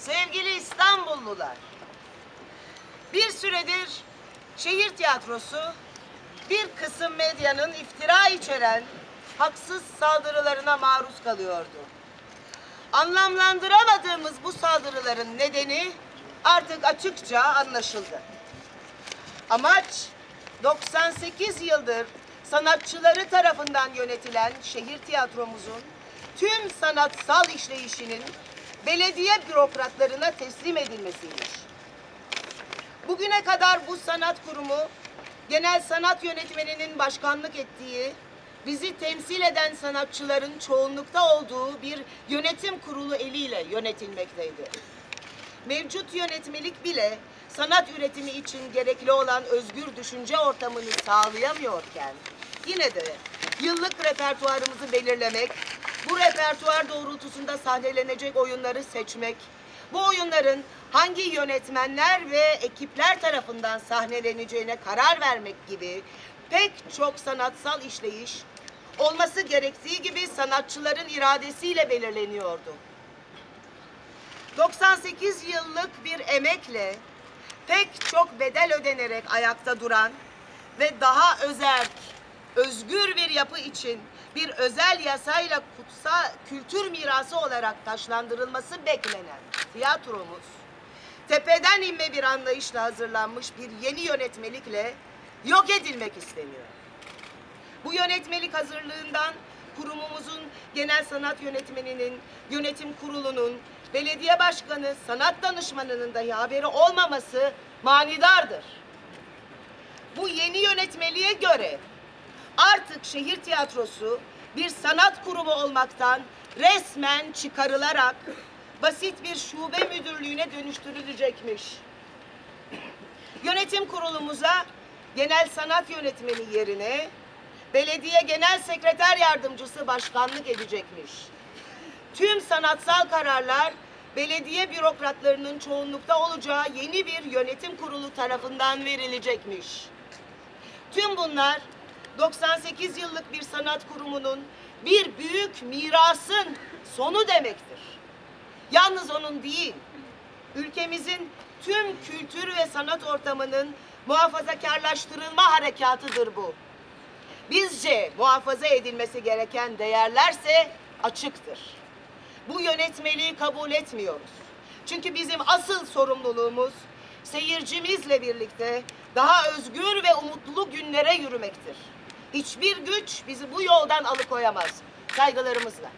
Sevgili İstanbullular, bir süredir şehir tiyatrosu bir kısım medyanın iftira içeren haksız saldırılarına maruz kalıyordu. Anlamlandıramadığımız bu saldırıların nedeni artık açıkça anlaşıldı. Amaç 98 yıldır sanatçıları tarafından yönetilen şehir tiyatromuzun tüm sanatsal işleyişinin belediye bürokratlarına teslim edilmesiymiş. Bugüne kadar bu sanat kurumu genel sanat yönetmeninin başkanlık ettiği, bizi temsil eden sanatçıların çoğunlukta olduğu bir yönetim kurulu eliyle yönetilmekteydi. Mevcut yönetmelik bile sanat üretimi için gerekli olan özgür düşünce ortamını sağlayamıyorken yine de yıllık repertuarımızı belirlemek, bu repertuar doğrultusunda sahnelenecek oyunları seçmek, bu oyunların hangi yönetmenler ve ekipler tarafından sahneleneceğine karar vermek gibi pek çok sanatsal işleyiş olması gerektiği gibi sanatçıların iradesiyle belirleniyordu. 98 yıllık bir emekle pek çok bedel ödenerek ayakta duran ve daha özerk, özgür bir yapı için bir özel yasayla kutsa kültür mirası olarak taşlandırılması beklenen tiyatromuz, tepeden inme bir anlayışla hazırlanmış bir yeni yönetmelikle yok edilmek isteniyor. Bu yönetmelik hazırlığından kurumumuzun genel sanat yönetmeninin, yönetim kurulunun, belediye başkanı, sanat danışmanının dahi haberi olmaması manidardır. Bu yeni yönetmeliğe göre şehir tiyatrosu bir sanat kurumu olmaktan resmen çıkarılarak basit bir şube müdürlüğüne dönüştürülecekmiş. Yönetim kurulumuza genel sanat yönetmeni yerine belediye genel sekreter yardımcısı başkanlık edecekmiş. Tüm sanatsal kararlar belediye bürokratlarının çoğunlukta olacağı yeni bir yönetim kurulu tarafından verilecekmiş. Tüm bunlar 98 yıllık bir sanat kurumunun bir büyük mirasın sonu demektir. Yalnız onun değil, ülkemizin tüm kültür ve sanat ortamının muhafazakarlaştırılma harekatıdır bu. Bizce muhafaza edilmesi gereken değerlerse açıktır. Bu yönetmeliği kabul etmiyoruz. Çünkü bizim asıl sorumluluğumuz seyircimizle birlikte daha özgür ve umutlu günlere yürümektir. Hiçbir güç bizi bu yoldan alıkoyamaz. Saygılarımızla.